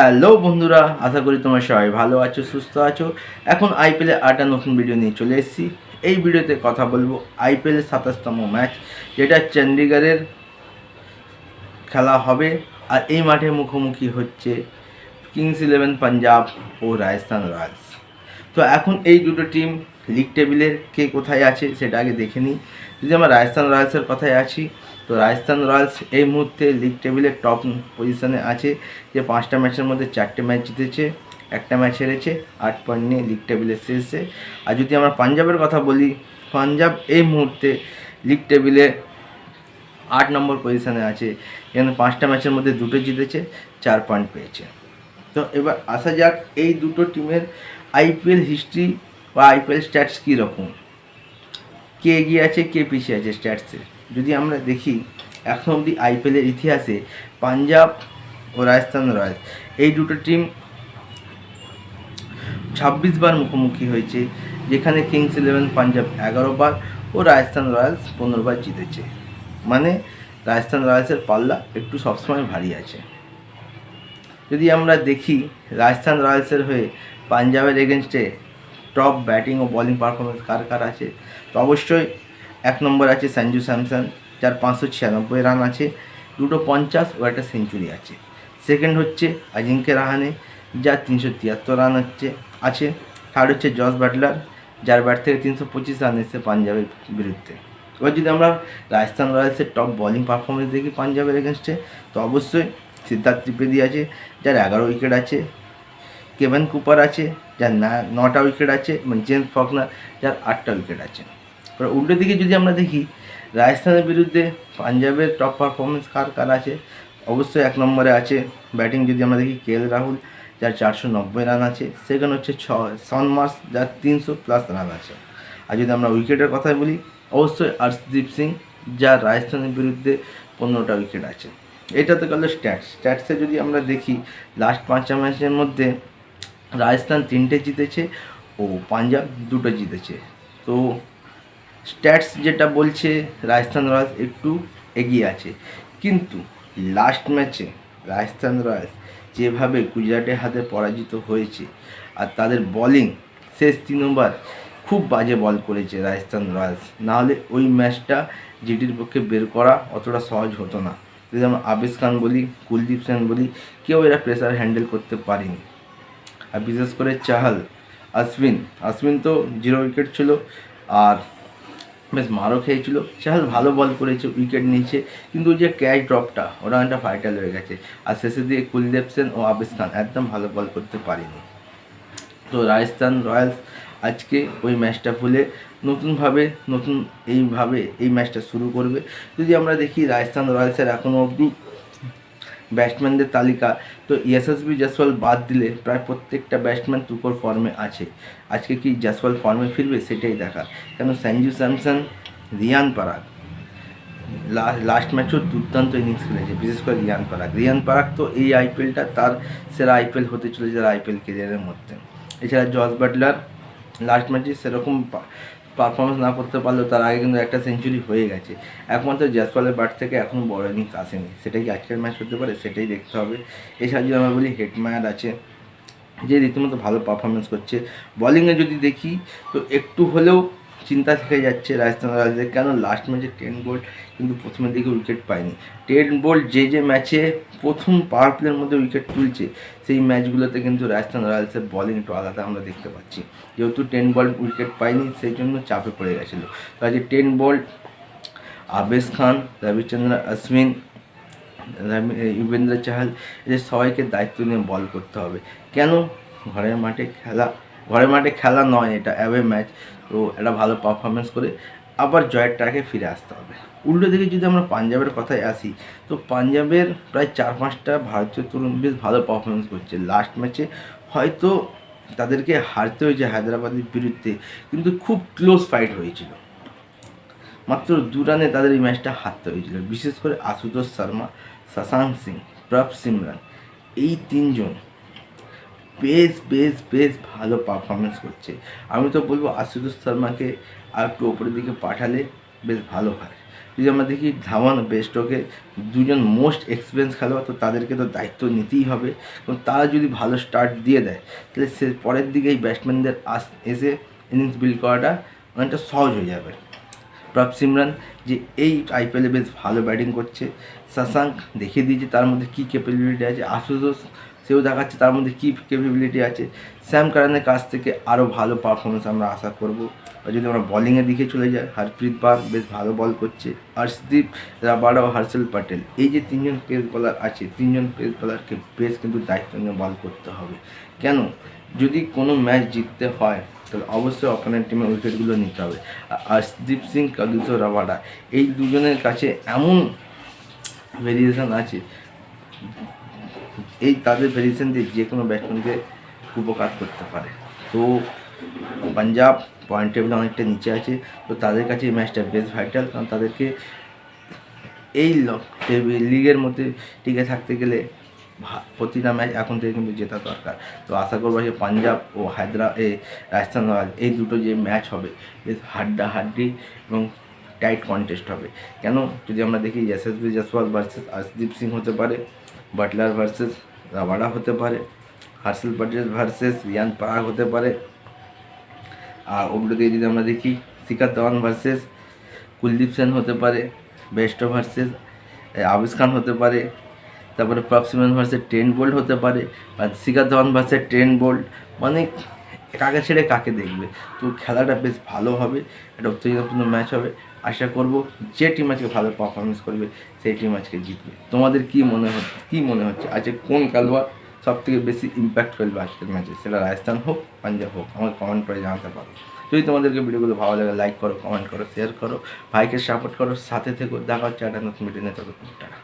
Hello বন্ধুরা, আশা করি তোমরা সবাই ভালো আছো, সুস্থ আছো। এখন আইপিএলে আটটা নতুন ভিডিও নিয়ে চলে এসেছি। এই ভিডিওতে কথা বলব আইপিএলের সাতাশতম ম্যাচ যেটা চণ্ডীগড়ের খেলা হবে আর এই মাঠে মুখোমুখি হচ্ছে কিংস ইলেভেন পাঞ্জাব ও রাজস্থান রয়্যালস তো এখন এই দুটো টিম লিগ টেবিলের কে কোথায় আছে সেটা আগে দেখে নিই। যদি আমরা রাজস্থান রয়্যালসের কথায় আছি তো রাজস্থান রয়্যালস এই মুহূর্তে লিগ টেবিলের টপ পজিশনে আছে যে পাঁচটা ম্যাচের মধ্যে চারটে ম্যাচ জিতেছে, একটা ম্যাচ হেরেছে, আট পয়েন্ট নিয়ে লিগ টেবিলের শীর্ষে আর যদি আমরা পাঞ্জাবের কথা বলি, পাঞ্জাব এই মুহূর্তে লিগ টেবিলে আট নম্বর পজিশনে আছে এখানে পাঁচটা ম্যাচের মধ্যে দুটো জিতেছে, চার পয়েন্ট পেয়েছে। তো এবার আসা যাক এই দুটো টিমের আইপিএল হিস্ট্রি বা আইপিএল স্ট্যাটস কীরকম। কে এগিয়ে আছে, কে পিছিয়ে আছে স্ট্যাটসে যদি আমরা দেখি, এখন অবধি আইপিএলের ইতিহাসে পাঞ্জাব ও রাজস্থান রয়্যালস এই দুটো টিম ছাব্বিশ বার মুখোমুখি হয়েছে, যেখানে কিংস ইলেভেন পাঞ্জাব এগারো বার ও রাজস্থান রয়্যালস পনেরো বার জিতেছে। মানে রাজস্থান রয়্যালসের পাল্লা একটু সবসময় ভারী আছে। যদি আমরা দেখি, রাজস্থান রয়্যালসের হয়ে পাঞ্জাবের এগেনস্টে টপ ব্যাটিং ও বলিং পারফরমেন্স কার কার আছে, তো অবশ্যই এক নম্বর আছে সঞ্জু স্যামসন, যার পাঁচশো ছিয়ানব্বই রান আছে, দুটো পঞ্চাশ ও একটা সেঞ্চুরি আছে। সেকেন্ড হচ্ছে অজিঙ্ক্য রাহানে, যার তিনশো তিয়াত্তর রান হচ্ছে, আছে। থার্ড হচ্ছে জস ব্যাটলার যার ব্যাট থেকে তিনশো পঁচিশ রান এসেছে পাঞ্জাবের বিরুদ্ধে। এবার যদি আমরা রাজস্থান রয়্যালসের টপ বোলিং পারফরমেন্স দেখি পাঞ্জাবের এগেনস্টে তো অবশ্যই সিদ্ধার্থ ত্রিবেদী আছে, যার এগারো উইকেট আছে। কেভেন কুপার আছে, যার নটা উইকেট আছে মানে জেমস ফকনার, যার আটটা উইকেট আছে। এবার উল্টো দিকে যদি আমরা দেখি, রাজস্থানের বিরুদ্ধে পাঞ্জাবের টপ পারফরমেন্স কার কার আছে? অবশ্যই এক নম্বরে আছে ব্যাটিং যদি আমরা দেখি, কে রাহুল, যার চারশো নব্বই রান আছে। সেকেন্ড হচ্ছে ছ সন মার্স, যার তিনশো প্লাস রান আছে। আর যদি আমরা উইকেটের কথা বলি, অবশ্যই হর্ষদীপ সিং, যার রাজস্থানের বিরুদ্ধে পনেরোটা উইকেট আছে। এটা তো গেল স্ট্যাটস স্ট্যাটসে যদি আমরা দেখি লাস্ট পাঁচটা ম্যাচের মধ্যে রাজস্থান তিনটে জিতেছে ও পাঞ্জাব দুটো জিতেছে। তো স্ট্যাটস যেটা বলছে রাজস্থান রয়্যালস একটু এগিয়ে আছে। কিন্তু লাস্ট ম্যাচে রাজস্থান রয়্যালস যেভাবে গুজরাটের হাতে পরাজিত হয়েছে আর তাদের বোলিং শেষ তিন ওভার খুব বাজে বল করেছে রাজস্থান রয়্যালস। নাহলে ওই ম্যাচটা জিটির পক্ষে বের করা অতটা সহজ হতো না। যদি আমরা আবিস খান বলি, কুলদীপ সেন বলি, কেউ এরা প্রেসার হ্যান্ডেল করতে পারেনি। আর বিশেষ করে চাহাল, আশ্বিন আশ্বিন তো জিরো উইকেট ছিল আর বেশ মারও খেয়েছিল সেহাজ ভালো বল করেছে উইকেট নিয়েছে, কিন্তু ওই যে ক্যাচ ড্রপটা ওরা একটা ফাইটাল হয়ে গেছে। আর শেষে দিয়ে কুলদীপ সেন ও আবিস খান একদম ভালো বল করতে পারেনি। তো রাজস্থান রয়্যালস আজকে ওই ম্যাচটা ভুলে নতুনভাবে, নতুন এইভাবে এই ম্যাচটা শুরু করবে। যদি আমরা দেখি রাজস্থান রয়্যালসের এখনও অবধি ব্যাটসম্যানদের তালিকা। তো ইএসএসবি জসওয়াল বাদ দিলে প্রায় প্রত্যেকটা ব্যাটসম্যান তুকর ফর্মে আছে। আজকে কি জসওয়াল ফর্মে ফিরবে সেটাই দেখা। কেন সঞ্জু স্যামসন রিয়ান পারাগ লাস্ট ম্যাচও দুর্দান্ত ইনিংস খেলেছে, বিশেষ করে রিয়ান পারাগ রিয়ান পারাগ তো এই আইপিএলটা তার সেরা আইপিএল হতে চলেছে তার আইপিএল কেরিয়ারের মধ্যে। এছাড়া জস বাটলার লাস্ট ম্যাচে সেরকম পারফরমেন্স না করতে পারলেও তার আগে কিন্তু একটা সেঞ্চুরি হয়ে গেছে। একমাত্র জয়সওয়ালের ব্যাট থেকে এখনও বড় ইনিংস আসেনি। সেটাই কি আজকের ম্যাচ হতে পারে? সেটাই দেখতে হবে। এছাড়া যদি আমরা বলি হেডমায়ার আছে, যে রীতিমতো ভালো পারফরমেন্স করছে। বলিংয়ে যদি দেখি, তো একটু হলেও চিন্তা থেকে যাচ্ছে রাজস্থান রয়্যালসের কেন? লাস্ট ম্যাচে টেন বোল্ট কিন্তু প্রথমের দিকে উইকেট পায়নি। টেন বোল্ট যে যে ম্যাচে প্রথম পাওয়ার প্লের মধ্যে উইকেট তুলছে, সেই ম্যাচগুলোতে কিন্তু রাজস্থান রয়্যালসের বলিং একটু আলাদা আমরা দেখতে পাচ্ছি। যেহেতু টেন বল উইকেট পায়নি, সেই জন্য চাপে পড়ে গেছিল। তো আজকে টেন বল্ট আবেশ খান, রবিচন্দ্র, অশ্বিন ইউবেন্দ্র চাহাল, এদের সবাইকে দায়িত্ব নিয়ে বল করতে হবে। কেন? ঘরের মাঠে খেলা ঘরের মাঠে খেলা নয়, এটা অ্যাওয়ে ম্যাচ তো একটা ভালো পারফরমেন্স করে আবার জয়ের ট্র্যাকে ফিরে আসতে হবে। উল্টো দিকে যদি আমরা পাঞ্জাবের কথায় আসি, তো পাঞ্জাবের প্রায় চার পাঁচটা ভারতীয় তরুণ বেশ ভালো পারফরমেন্স করছে। লাস্ট ম্যাচে হয়তো তাদেরকে হারতে হয়েছে হায়দ্রাবাদের বিরুদ্ধে, কিন্তু খুব ক্লোজ ফাইট হয়েছিল। মাত্র দু রানে তাদের এই ম্যাচটা হারতে হয়েছিল। বিশেষ করে আশুতোষ শর্মা, শশাঙ্ক সিং প্রভ সিমরান, এই তিনজন বেশ বেশ বেশ ভালো পারফরমেন্স করছে। আমি তো বলব আশুতোষ শর্মাকে আর একটু ওপরের দিকে পাঠালে বেশ ভালো হয়। যদি আমরা দেখি ধাওয়ান বেস্টকে দুজন মোস্ট এক্সপিরিয়েন্স খেলোয়াড়, তো তাদেরকে তো দায়িত্ব নিতেই হবে। এবং তারা যদি ভালো স্টার্ট দিয়ে দেয়, তাহলে সে পরের দিকে এই ব্যাটসম্যানদের আস, এসে ইনিংস বিল্ড করাটা অনেকটা সহজ হয়ে যাবে। প্রভ সিমরান যে এই আইপিএলে বেশ ভালো ব্যাটিং করছে। শশাঙ্ক দেখিয়ে দিয়েছে তার মধ্যে কী ক্যাপাবিলিটি আছে। আশুতোষ সেও দেখাচ্ছে, তার মধ্যে কী ক্যাপাবিলিটি আছে। স্যাম কারানের কাছ থেকে আরও ভালো পারফরমেন্স আমরা আশা করব। আর যদি আমরা বলিংয়ের দিকে চলে যাই হরপ্রীত বার বেশ ভালো বল করছে। হর্ষদীপ রাবাডা ও হর্ষল প্যাটেল এই যে তিনজন পেস বলার আছে, তিনজন পেস বলারকে বেশ কিন্তু দায়িত্ব নিয়ে বল করতে হবে। কেন? যদি কোনো ম্যাচ জিততে হয়, তাহলে অবশ্যই অপোনেন্ট টিমের উইকেটগুলো নিতে হবে। আর হর্ষদীপ সিং কাগিজো রাবাডা এই দুজনের কাছে এমন ভেরিয়েশন আছে এই তাদের ভেরিয়েশন দিয়ে যে কোনো ব্যাটসম্যানকে উপকার করতে পারে। তো পাঞ্জাব পয়েন্ট টেবিলে অনেকটা নিচে আছে। তো তাদের কাছে এই ম্যাচটা বেশ ভাইটাল কারণ তাদেরকে এই লিগের মধ্যে টিকে থাকতে গেলে প্রতিটা ম্যাচ এখন থেকে কিন্তু জেতা দরকার। তো আশা করব যে পাঞ্জাব ও হায়দ্রা এই রাজস্থান রয়্যাল, এই দুটো যে ম্যাচ হবে, বেশ হাড্ডা হাড্ডি এবং টাইট কন্টেস্ট হবে। কেন? যদি আমরা দেখি, যশস্বী জসওয়াল ভার্সেস আশদীপ সিং হতে পারে, বাটলার ভার্সেস রাবাডা হতে পারে, হার্সেল প্যাটেল ভার্সেস রিয়ান পারাগ হতে পারে। আর ওগুলো দিয়ে যদি আমরা দেখি শিখার ধওয়ান ভার্সেস, কুলদীপ সেন হতে পারে, বেস্ট ভার্সেস আবিস খান হতে পারে। তারপরে প্রপসিমেন ভার্সেস টেন বোল্ট হতে পারে। বা শিখার ধওয়ান ভার্সেস টেন বোল্ট মানে কাকে ছেড়ে কাকে দেখবে? তো খেলাটা বেশ ভালো হবে, একটা উত্তেজনাপূর্ণ ম্যাচ হবে। আশা করব যে টিম আজকে ভালো পারফরমেন্স করবে, সেই টিম আজকে জিতবে। তোমাদের কি মনে হচ্ছে, কী মনে হচ্ছে? আজকে কোন খেলোয়াড় সব থেকে বেশি ইম্প্যাক্ট ফেলবে আজকের ম্যাচে সেটা রাজস্থান হোক, পাঞ্জাব হোক, আমাকে কমেন্ট করে জানাতে পারো। যদি তোমাদেরকে ভিডিওগুলো ভালো লাগে লাইক করো কমেন্ট করো শেয়ার করো, ভাইকে সাপোর্ট করো, সাথে থেকো, দেখা হচ্ছে একটা নতুন ভিডিও নিয়ে টাটা।